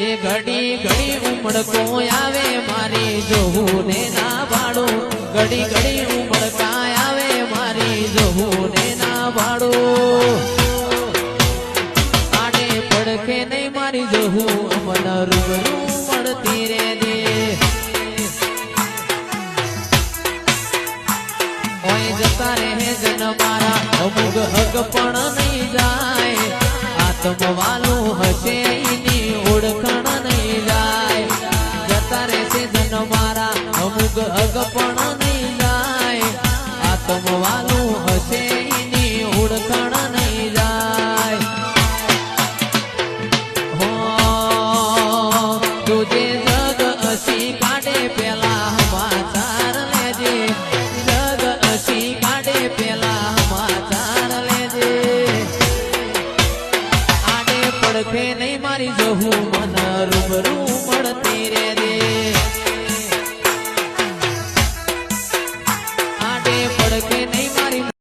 એ ઘડી ઘડી ઉમળકો આવે મારી જોવું ને ના ભાડું. ઘડી ઘડી ઉમળકા આવે મારી જોવું ને ના ભાડું. આડે પડખે નહીં મારી જોવું અમન રૂબરૂ મળતી રે દે ઓય જતા રહે જન મારા, અમુક હક પણ નહીં જાય. આત્મવાલું હશે અમુક અગપણ પણ નહીં જાય. આત્મવાલું હશે નહીં જાય. હો, તુજે પેલા સમાચાર લેજે. જગ હસી નહીં મારી જહું મન રૂબરૂ મળતી રે પડખે નહીં મારી